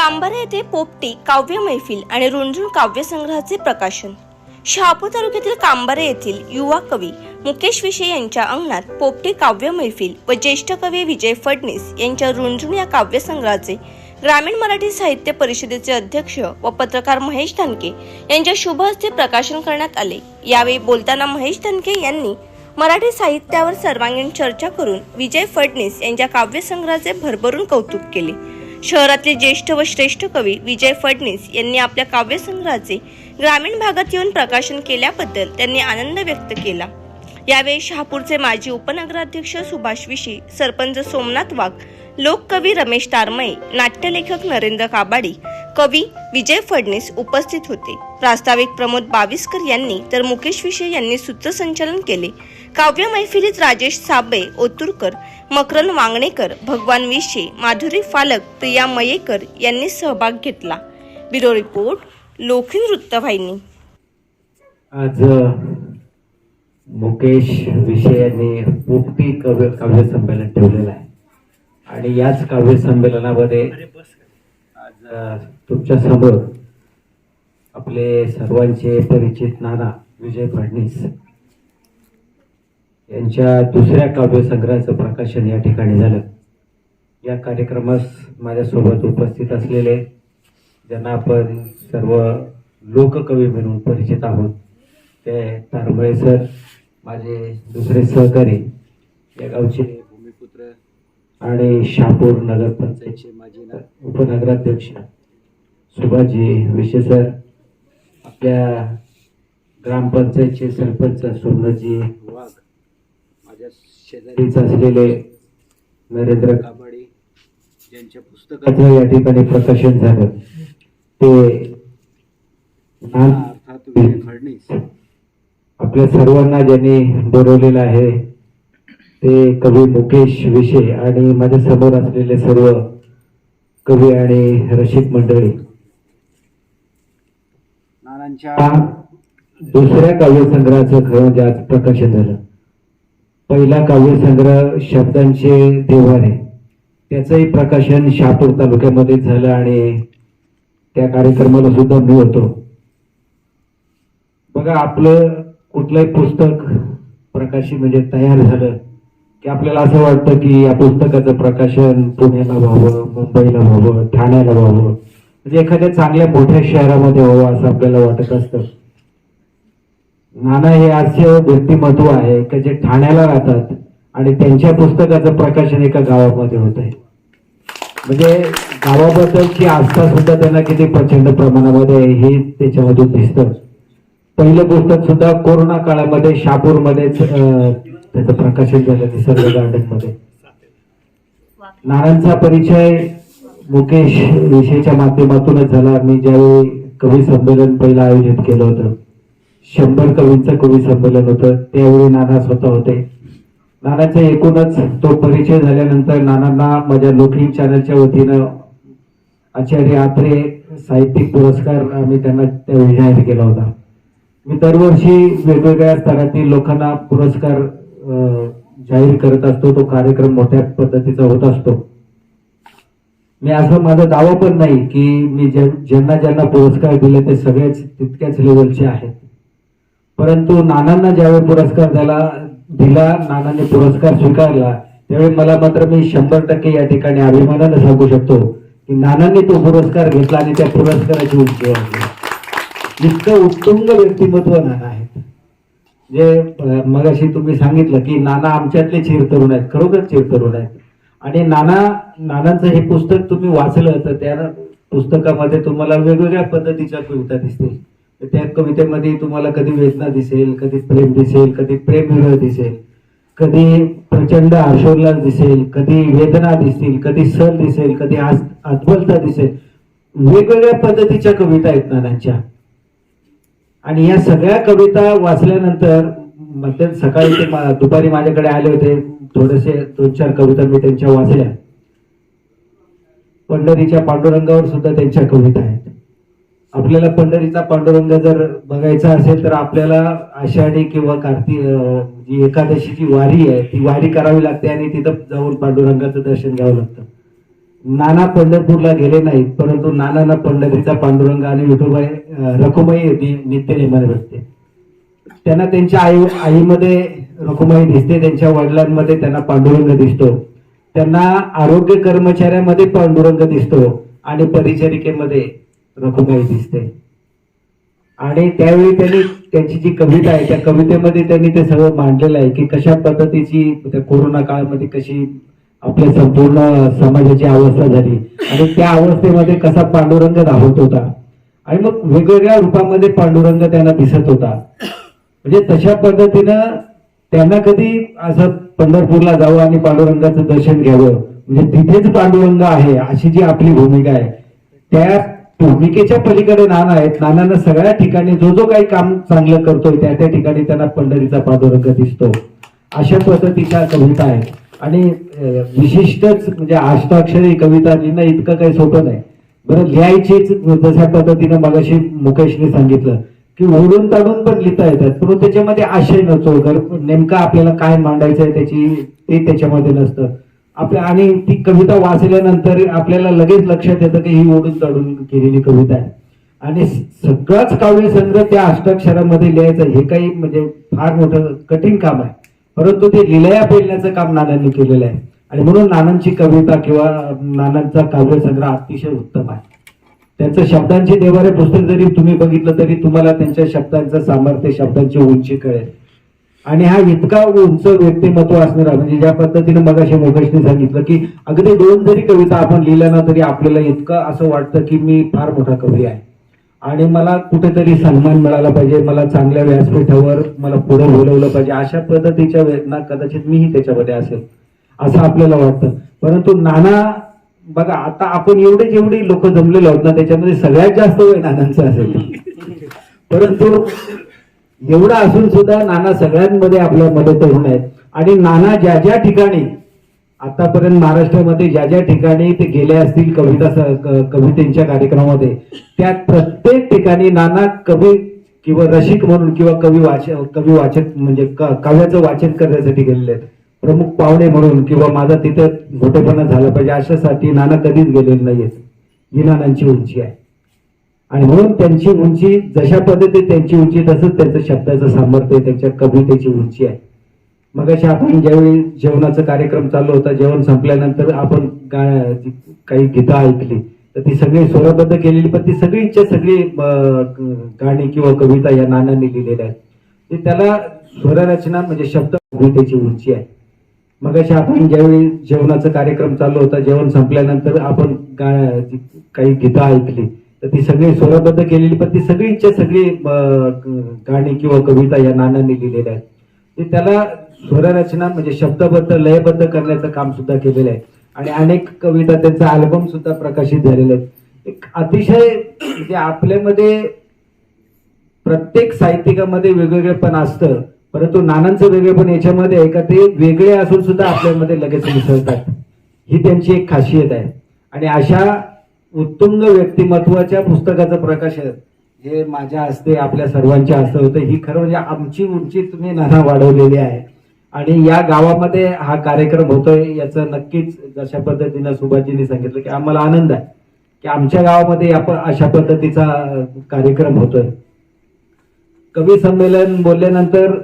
कांबरा येथे पोपटी काव्य मैफिल आणि रुंझुन काव्यसंग्रहाचे प्रकाशन. शहापूर तालुक्यातील कांबरे येथील युवा कवी मुकेश विषय यांच्या अंगणात पोपटी काव्य मैफिल व ज्येष्ठ कवी विजय फडणीस यांच्या रुंझुन या काव्यसंग्रहाचे ग्रामीण मराठी साहित्य परिषदेचे अध्यक्ष व पत्रकार महेश धनके यांच्या शुभ हस्ते प्रकाशन करण्यात आले. यावेळी बोलताना महेश धनके यांनी मराठी साहित्यावर सर्वांगीण चर्चा करून विजय फडणीस यांच्या काव्यसंग्रहाचे भरभरून कौतुक केले. शहरातले ज्येष्ठ व श्रेष्ठ कवी विजय फडणीस यांनी आपल्या काव्यसंग्रहाचे ग्रामीण भागात येऊन प्रकाशन केल्याबद्दल त्यांनी आनंद व्यक्त केला. यावेळी शहापूरचे माजी उपनगराध्यक्ष सुभाष विशी सरपंच सोमनाथ वाघ लोककवी रमेश तारमये नाट्यलेखक नरेंद्र काबाडी कवी विजय फडणीस उपस्थित होते. प्रास्ताविक प्रमोद बाविस्कर यांनी तर मुकेश विषय यांनी सूत्रसंचालन केले. काव्य मैफिलीत राजेश साबे ओतुरकर मकरन वांगणेकर भगवान विशे माधुरी फालक प्रिया मयेकर यांनी सहभाग घेतला. ब्युरो रिपोर्ट लोखी वृत्तवाहिनी. आज मुकेश विषय यांनी पोपटी काव्य काव्य संमेलन ठेवलेलं आहे. आणि याच काव्य संमेलनामध्ये आज तुमच्यासमोर आपले सर्वांचे परिचित नाना विजय फडणीस यांच्या दुसऱ्या काव्य संग्रहाचं प्रकाशन या ठिकाणी झालं. या कार्यक्रमास माझ्यासोबत उपस्थित असलेले ज्यांना आपण सर्व लोककवी म्हणून परिचित आहोत ते तारमळे सर माझे दुसरे सहकारी या गावचे भूमिपुत्र आणि शहापूर नगरपंचायतचे माजी न- उपनगराध्यक्ष सुभाजी विशे सर आपल्या ग्रामपंचायतचे सरपंच सोमनाथजी वाघ माझ्या शेजारीच असलेले नरेंद्र काबाडी ज्यांच्या पुस्तकाचं या ठिकाणी प्रकाशन झालं. ते अर्थात विजय फडणीस आपल्या सर्वांना ज्यांनी बोलवलेलं आहे ते कवी मुकेश विषय आणि माझ्यासमोर असलेले सर्व कवी आणि रसिक मंडळी. नानांच्या दुसऱ्या काव्यसंग्रहाचं खरं म्हणजे आज प्रकाशन झालं. पहिला काव्यसंग्रह शब्दांचे देवाने त्याचंही प्रकाशन शहापूर तालुक्यामध्ये झालं आणि त्या कार्यक्रमाला सुद्धा मी होतो. बघा आपलं कुठलंही पुस्तक प्रकाशित म्हणजे तयार झालं की आपल्याला असं वाटतं की या पुस्तकाचं प्रकाशन पुण्याला व्हावं मुंबईला व्हावं ठाण्याला व्हावं. म्हणजे एखाद्या चांगल्या मोठ्या शहरामध्ये व्हावं असं आपल्याला वाटत असतं. नाना हे असे व्यक्तिमत्व आहे की जे ठाण्याला राहतात आणि त्यांच्या पुस्तकाचं प्रकाशन एका गावामध्ये होत आहे. म्हणजे गावाबद्दलची आस्था सुद्धा त्यांना किती प्रचंड प्रमाणामध्ये आहे हे त्याच्यामधून दिसतं. पहिलं पुस्तक सुद्धा कोरोना काळामध्ये शहापूरमध्येच त्याचं प्रकाशित झालं निसर्ग गार्डनमध्ये नानांचा परिचय मुकेश विषयच्या माध्यमातूनच झाला. मी ज्यावेळी कवी संमेलन पहिलं आयोजित केलं होतं शंभर कवींचं कवी संमेलन होतं त्यावेळी नाना स्वतः होते. नानाचा एकूणच तो परिचय झाल्यानंतर नानांना माझ्या लोकलिंग चॅनलच्या वतीनं आचार्य आत्रे साहित्यिक पुरस्कार आम्ही त्यांना त्यावेळी जाहीर केला होता. मी दरवर्षी वेगवेगळ्या स्तरातील लोकांना पुरस्कार जाहीर करत असतो तो कार्यक्रम मोठ्या पद्धतीचा होत असतो. मी असं माझा दावा पण नाही की मी ज्यांना ज्यांना पुरस्कार दिले ते सगळेच तितक्याच लेवलचे आहेत. परंतु नानांना ज्यावेळी पुरस्कार झाला दिला नानांनी पुरस्कार स्वीकारला त्यावेळी मला मात्र मी शंभर टक्के या ठिकाणी अभिमानानं सांगू शकतो की नानांनी तो पुरस्कार घेतला आणि त्या पुरस्काराची उंची वाढली. इतकं उत्तुंग व्यक्तिमत्व नाना आहेत. जे मगाशी तुम्ही सांगितलं की नाना आमच्यातले चिरतरुण आहेत खरोखर चिरतरुण आहेत. आणि नाना नानांचं हे पुस्तक तुम्ही वाचलं तर त्या पुस्तकामध्ये तुम्हाला वेगवेगळ्या पद्धतीच्या कविता दिसतील. तर त्या कवितेमध्ये तुम्हाला कधी वेदना दिसेल कधी प्रेम दिसेल कधी प्रेम विरह दिसेल कधी प्रचंड हर्षोल्लास दिसेल कधी वेदना दिसतील कधी सण दिसेल कधी आस- आत्मलता दिसेल. वेगवेगळ्या पद्धतीच्या कविता आहेत नानांच्या. आणि या सगळ्या कविता वाचल्यानंतर मध्यान सकाळी ते मा- दुपारी माझ्याकडे आले होते. थोडेसे दोन चार कविता मी त्यांच्या वाचल्या. पंढरीच्या पांडुरंगावर सुद्धा त्यांच्या कविता आहेत. आपल्याला पंढरीचा पांडुरंग जर बघायचा असेल तर आपल्याला आषाढी किंवा कार्तिक अं, जी एकादशीची वारी आहे ती वारी करावी लागते आणि तिथं जाऊन पांडुरंगाचं दर्शन घ्यावं लागतं. नाना पंढरपूरला गेले नाहीत परंतु नानांना पंढरीचा पांडुरंग आणि विठोबाई रखुमाई होती नित्य नेमाने भेटते. त्यांना त्यांच्या आई आईमध्ये रखुमाई दिसते त्यांच्या वडिलांमध्ये त्यांना पांडुरंग दिसतो. त्यांना आरोग्य कर्मचाऱ्यामध्ये पांडुरंग दिसतो आणि परिचारिकेमध्ये रखुमाई दिसते. आणि त्यावेळी त्यांनी त्यांची जी कविता आहे त्या कवितेमध्ये त्यांनी ते सगळं मांडलेलं आहे की कशा पद्धतीची त्या कोरोना काळामध्ये कशी आपल्या संपूर्ण समाजाची अवस्था झाली आणि त्या अवस्थेमध्ये कसा पांडुरंग राहत होता. आणि मग वेगवेगळ्या रूपामध्ये पांडुरंग त्यांना दिसत होता. म्हणजे तशा पद्धतीनं त्यांना कधी असं पंढरपूरला जावं आणि पांडुरंगाचं दर्शन घ्यावं म्हणजे तिथेच पांडुरंग आहे अशी जी आपली भूमिका आहे त्या भूमिकेच्या पलीकडे नाना आहेत. नानांना सगळ्या ठिकाणी जो जो काही काम चांगलं करतोय त्या त्या ठिकाणी त्यांना पंढरीचा पादुरंग दिसतो. अशा पद्धतीच्या कविता आहेत आणि विशिष्टच म्हणजे अष्टाक्षरी कविता लिहिणं इतकं काही सोपं नाही. बरं लिहायचीच जशा पद्धतीनं मगाशी मुकेशने सांगितलं की ओढून ताडून पण लिहिता येतात पण त्याच्यामध्ये आशय नसतो. गर- नेमकं आपल्याला काय मांडायचं आहे त्याची ते त्याच्यामध्ये नसतं. आपल्या आणि ती कविता वाचल्यानंतर आपल्याला लगेच लक्षात येतं की ही ओढून चढून केलेली कविता आहे. आणि सगळाच काव्यसंग्रह त्या अष्टाक्षरामध्ये लिहायचं हे काही म्हणजे फार मोठं कठीण काम आहे. परंतु ते लिलया पेलण्याचं काम नानांनी केलेलं आहे. आणि म्हणून नानांची कविता किंवा नानांचा काव्यसंग्रह अतिशय उत्तम आहे. त्यांचं शब्दांची देवारे पुस्तक जरी तुम्ही बघितलं तरी तुम्हाला त्यांच्या शब्दांचं सामर्थ्य शब्दांची उंची कळेल. आणि हा इतका उंच व्यक्तिमत्व असणारा म्हणजे ज्या पद्धतीने मगाशी मोगेशने सांगितलं की अगदी दोन जरी कविता आपण लिहिल्या ना तरी आपल्याला इतकं असं वाटतं की मी फार मोठा कवी आहे. आणि मला कुठेतरी सन्मान मिळाला पाहिजे मला चांगल्या व्यासपीठावर मला पुढे बोलवलं पाहिजे अशा पद्धतीच्या वेदना कदाचित मीही त्याच्यामध्ये असेल असं आपल्याला वाटतं. परंतु नाना बघा आता आपण एवढे जेवढे लोक जमलेले आहोत ना त्याच्यामध्ये सगळ्यात जास्त वेळ नानांचं असेल. परंतु एवढं असून सुद्धा नाना सगळ्यांमध्ये आपल्याला मदत होऊन आहेत. आणि नाना ज्या ज्या ठिकाणी आतापर्यंत महाराष्ट्रामध्ये ज्या ज्या ठिकाणी ते गेले असतील कविता कवितेंच्या कवितेच्या कार्यक्रमामध्ये त्या प्रत्येक ठिकाणी नाना कवी किंवा रसिक म्हणून किंवा कवी वाचक कवी वाचक म्हणजे काव्याचं वाचन करण्यासाठी गेलेले आहेत. प्रमुख पाहुणे म्हणून किंवा माझा तिथं मोठेपणा झाला पाहिजे अशासाठी नाना कधीच गेलेले नाहीयेत. ही नानांची उंची आहे. आणि म्हणून त्यांची उंची जशा पद्धतीने त्यांची उंची तसंच त्यांचं शब्दाचं सामर्थ्य त्यांच्या कवितेची उंची आहे. मग अशा आपण ज्यावेळी जेवणाचा कार्यक्रम चालू होता जेवण संपल्यानंतर आपण गा- जी काही गीतं ऐकली तर ती सगळी स्वरबद्ध केलेली पण ती सगळीच्या सगळी गाणी किंवा कविता या नानांनी लिहिलेल्या आहेत. त्याला स्वररचना म्हणजे शब्द कवितेची उंची आहे. मग अशा आपण ज्यावेळी जेवणाचा कार्यक्रम चालू होता जेवण संपल्यानंतर आपण गा- जी काही गीतं ऐकली तर ती सगळी स्वरबद्ध केलेली पण ती सगळींच्या सगळी गाणी किंवा कविता या नानांनी लिहिलेल्या आहेत. ते त्याला स्वररचना म्हणजे शब्दबद्ध लयबद्ध करण्याचं काम सुद्धा केलेलं आहे. आणि अनेक कविता त्यांचा अल्बम सुद्धा प्रकाशित झालेले आहेत. एक अतिशय म्हणजे आपल्यामध्ये प्रत्येक साहित्यिकामध्ये वेगवेगळेपण असतं परंतु नानांचं वेगळेपण याच्यामध्ये आहे का ते वेगळे असून सुद्धा आपल्यामध्ये लगेच मिसळतात. ही त्यांची एक खासियत आहे. आणि अशा उत्तुंग व्यक्तिमत्वाच्या पुस्तकाचं प्रकाशन हे माझ्या हस्ते आपल्या सर्वांच्या हस्ते होतं. ही खरं म्हणजे आमची उंची तुम्ही नाना वाढवलेली आहे. आणि या गावामध्ये हा कार्यक्रम होतोय. याचं नक्कीच जशा पद्धतीनं सुभाषजींनी सांगितलं की आम्हाला आनंद आहे की आमच्या गावामध्ये या अशा पद्धतीचा कार्यक्रम होतोय. कवी संमेलन बोलल्यानंतर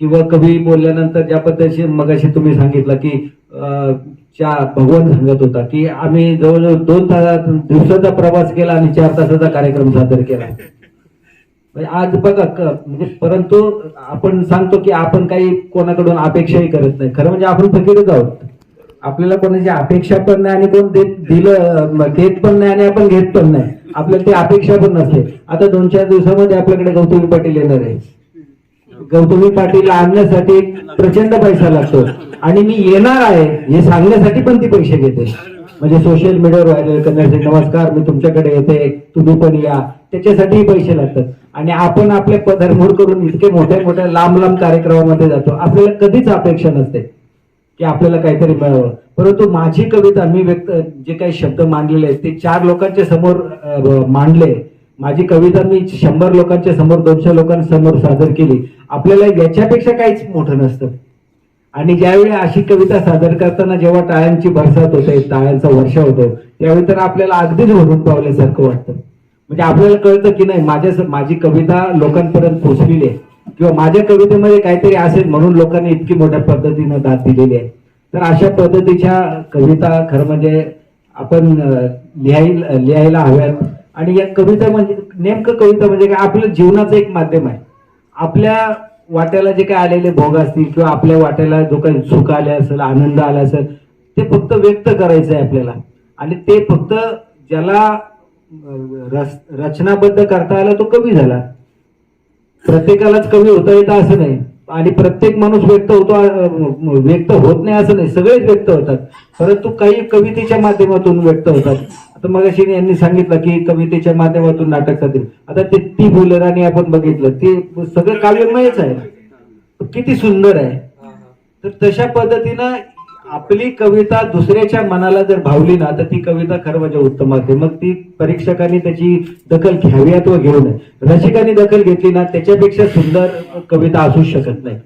किंवा कवी बोलल्यानंतर ज्या पद्धतीने मगाशी तुम्ही सांगितलं की अं, च्या भगवान सांगत होता की आम्ही जवळजवळ दोन तास दिवसाचा प्रवास केला आणि चार तासाचा कार्यक्रम सादर केला. म्हणजे आज बघा म्हणजे परंतु आपण सांगतो की आपण काही कोणाकडून अपेक्षाही करत नाही. खरं म्हणजे आपण फकीरच आहोत. आपल्याला कोणाची अपेक्षा पण नाही आणि कोण देत दिलं देत पण नाही आणि आपण घेत पण नाही. आपल्याला ती अपेक्षा पण नसते. आता दोन चार दिवसामध्ये आपल्याकडे गौतमी पाटील येणार आहे. गौतमी पाटील आणण्यासाठी प्रचंड पैसा लागतो. आणि मी येणार आहे हे सांगण्यासाठी पण ती पैसे घेते. म्हणजे सोशल मीडियावर व्हायरल करण्यासाठी नमस्कार मी तुमच्याकडे येते तुम्ही पण या. त्याच्यासाठीही पैसे लागतात. आणि आपण आपले पदरमोड करून इतके मोठ्या मोठ्या लांब लांब कार्यक्रमामध्ये जातो. आपल्याला कधीच अपेक्षा नसते की आपल्याला काहीतरी मिळावं. परंतु माझी कविता मी व्यक्त जे काही शब्द मांडलेले आहेत ते चार लोकांच्या समोर मांडले. माझी कविता मी शंभर लोकांच्या समोर दोनशे लोकांसमोर सादर केली. आपल्याला याच्यापेक्षा काहीच मोठं नसतं. आणि ज्यावेळी अशी कविता सादर करताना जेव्हा टाळ्यांची बरसात होते टाळ्यांचा वर्षा होतो त्यावेळी तर आपल्याला अगदीच भरून पावल्यासारखं वाटतं. म्हणजे आपल्याला कळतं की नाही माझ्या माझी कविता लोकांपर्यंत पोचलेली आहे. किंवा माझ्या कवितेमध्ये काहीतरी असेल म्हणून लोकांनी इतकी मोठ्या पद्धतीनं दाद दिलेली आहे. तर अशा पद्धतीच्या कविता खरं म्हणजे आपण लिहायला लिहायला हव्यात. आणि या कविता म्हणजे नेमकं कविता म्हणजे काय? आपलं जीवनाचं एक माध्यम आहे. आपल्या वाट्याला जे काय आलेले भोग असतील किंवा आपल्या वाट्याला जो काही सुख आले असेल आनंद आला असेल ते फक्त व्यक्त करायचं आहे आपल्याला. आणि ते फक्त ज्याला रस रचनाबद्ध करता आला तो कवी झाला. प्रत्येकालाच कवी होता येतं असं नाही. आणि प्रत्येक माणूस व्यक्त होतो व्यक्त होत नाही असं नाही. सगळेच व्यक्त होतात. परंतु काही कवितेच्या माध्यमातून व्यक्त होतात. तर मग यांनी सांगितलं की कवितेच्या माध्यमातून नाटक सादर आता ते ती फुलराणी आपण बघितलं ते सगळं काव्यमयच आहे. किती सुंदर आहे. तर तशा पद्धतीनं आपली कविता दुसऱ्याच्या मनाला जर भावली ना तर ती कविता खरं म्हणजे उत्तम असते मग ती परीक्षकांनी त्याची दखल घ्यावी अथवा घेऊ नये. रसिकांनी दखल घेतली ना त्याच्यापेक्षा सुंदर कविता असू शकत नाही.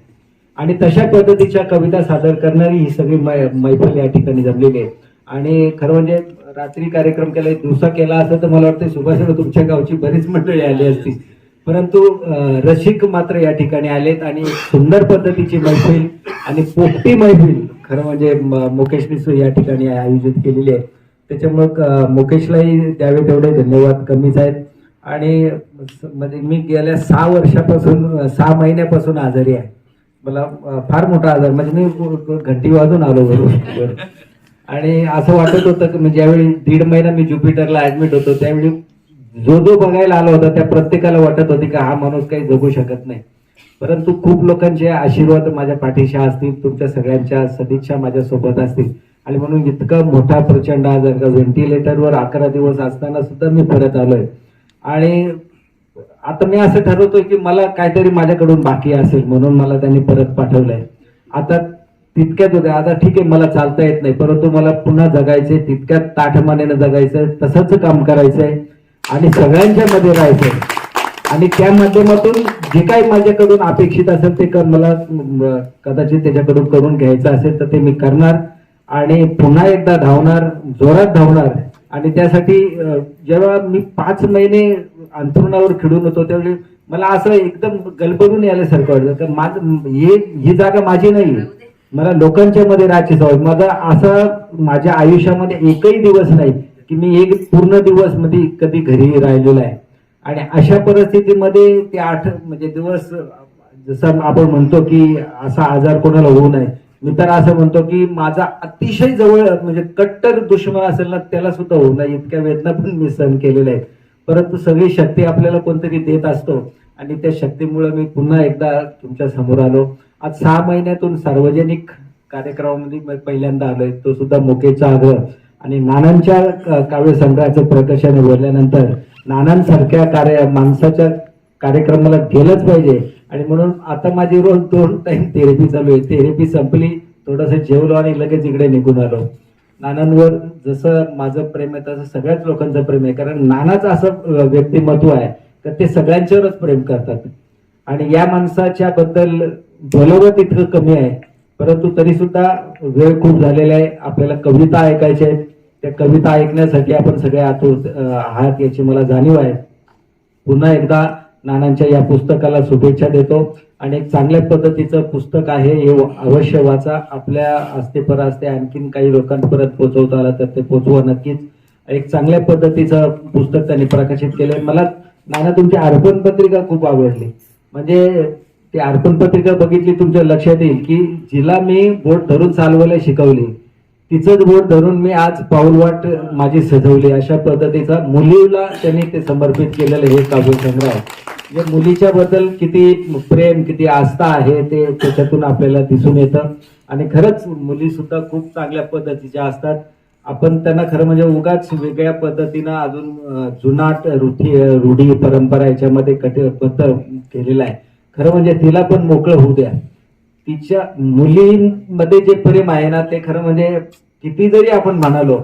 आणि तशा पद्धतीच्या कविता सादर करणारी ही सगळी मै- मैफल या ठिकाणी जमलेली आहे. आणि खरं म्हणजे रात्री कार्यक्रम केला दिवसा केला असं तर मला वाटतं सुभाषला तुमच्या गावची बरीच मंडळी आली असती. परंतु रसिक मात्र या ठिकाणी आलेत आणि सुंदर पद्धतीची मैफिल आणि पोपटी मैफिल खरं म्हणजे म- मुकेशने या ठिकाणी आयोजित केलेली आहे. त्याच्यामुळं मुकेशलाही द्यावे तेवढे धन्यवाद कमीच आहेत. आणि म्हणजे मी गेल्या सहा वर्षापासून सहा महिन्यापासून आजारी आहे. मला फार मोठा आजार म्हणजे मी घंटी वाजून आलो बरोबर आणि असं वाटत होतं की म्हणजे ज्यावेळी दीड महिना मी ज्युपिटरला ऍडमिट होतो त्यावेळी जो जो बघायला आला होता त्या प्रत्येकाला वाटत होती की हा माणूस काही जगू शकत नाही. परंतु खूप लोकांचे आशीर्वाद माझ्या पाठीशी असतील तुमच्या सगळ्यांच्या सदिच्छा माझ्या सोबत असतील. आणि म्हणून इतका मोठा प्रचंड आजार का व्हेंटिलेटरवर अकरा दिवस असताना सुद्धा मी परत आलोय. आणि आता मी असं ठरवतोय की मला काहीतरी माझ्याकडून बाकी असेल म्हणून मला त्यांनी परत पाठवलंय. आता तितक्यात होते. आता ठीक आहे मला चालता येत नाही. परंतु मला पुन्हा जगायचंय तितक्यात ताठमानेनं जगायचंय तसंच काम करायचंय आणि सगळ्यांच्या मध्ये राहायचंय. आणि त्या माध्यमातून जे काही माझ्याकडून अपेक्षित असेल ते मला कदाचित त्याच्याकडून करून घ्यायचं असेल तर ते मी करणार आणि पुन्हा एकदा धावणार जोरात धावणार. आणि त्यासाठी जेव्हा मी पाच महिने अंथरुणावर खिडून होतो त्यावेळी मला असं एकदम गलबरून यायला सारखं वाटतं तर माझं ही जागा माझी नाही मला लोकांच्या मध्ये राहायची सवय माझा असा माझ्या आयुष्यामध्ये एकही दिवस नाही की मी एक पूर्ण दिवसमध्ये कधी घरी राहिलेलो आहे. आणि अशा परिस्थितीमध्ये ते आठ म्हणजे दिवस जसं आपण म्हणतो की असा आजार कोणाला होऊ नये. मी तर असं म्हणतो की माझा अतिशय जवळ म्हणजे कट्टर दुश्मन असेल ना त्याला सुद्धा होऊ नये. इतक्या वेदना पण मी सहन केलेल्या आहेत. परंतु सगळी शक्ती आपल्याला कोणतरी देत असतो. आणि त्या शक्तीमुळे मी पुन्हा एकदा तुमच्यासमोर आलो. आज सहा महिन्यातून सार्वजनिक कार्यक्रमामध्ये पहिल्यांदा आलोय. तो सुद्धा मुकेशचा आग्रह आणि नानांच्या क- काव्यसंग्रहाचं प्रकाशन बोलल्यानंतर नानांसारख्या कार्य माणसाच्या कार्यक्रमाला गेलंच पाहिजे. आणि म्हणून आता माझी रोज दोन टाइम थेरपी चालू आहे. थेरपी संपली थोडंसं जेवलो आणि लगेच इकडे निघून आलो. नानांवर जसं माझं प्रेम आहे तसं सगळ्याच लोकांचं प्रेम आहे. कारण नानाचं असं व्यक्तिमत्व आहे तर ते सगळ्यांच्यावरच प्रेम करतात. आणि या माणसाच्या बद्दल बोलावं इतकं कमी आहे. परंतु तरी सुद्धा वेळ खूप झालेला आहे. आपल्याला कविता ऐकायच्या आहेत. त्या कविता ऐकण्यासाठी आपण सगळे आतुर आहात याची मला जाणीव आहे. पुन्हा एकदा नानांच्या या पुस्तकाला शुभेच्छा देतो. आणि एक चांगल्या पद्धतीचं पुस्तक आहे. हे अवश्य वाचा. आपल्या असते परास्ते आणखीन काही लोकांपर्यंत पोहोचवता आला तर ते पोचवा नक्कीच. एक चांगल्या पद्धतीचं पुस्तक त्यांनी प्रकाशित केलंय. मला नाना तुमची अर्पण पत्रिका खूप आवडली. म्हणजे ती अर्पण पत्रिका बघितली तुमच्या लक्षात येईल की जिला मी बोट धरून चालवायला शिकवली. तिचंच बोट धरून मी आज पाऊलवाट माझी सजवली. अशा पद्धतीचा मुलीला त्यांनी ते समर्पित केलेलं हे काव्यसंग्रह आहे. म्हणजे मुलीच्या बद्दल किती प्रेम किती आस्था आहे ते त्याच्यातून आपल्याला दिसून येतं. आणि खरंच मुली सुद्धा खूप चांगल्या पद्धतीच्या असतात. आपण त्यांना खरं म्हणजे उगाच वेगळ्या पद्धतीनं अजून जुनाट रुथी रूढी परंपरा याच्यामध्ये कटिबद्ध केलेला आहे. खरं म्हणजे तिला पण मोकळं होऊ द्या. तिच्या मुलींमध्ये जे प्रेम आहे ना ते खरं म्हणजे किती जरी आपण म्हणालो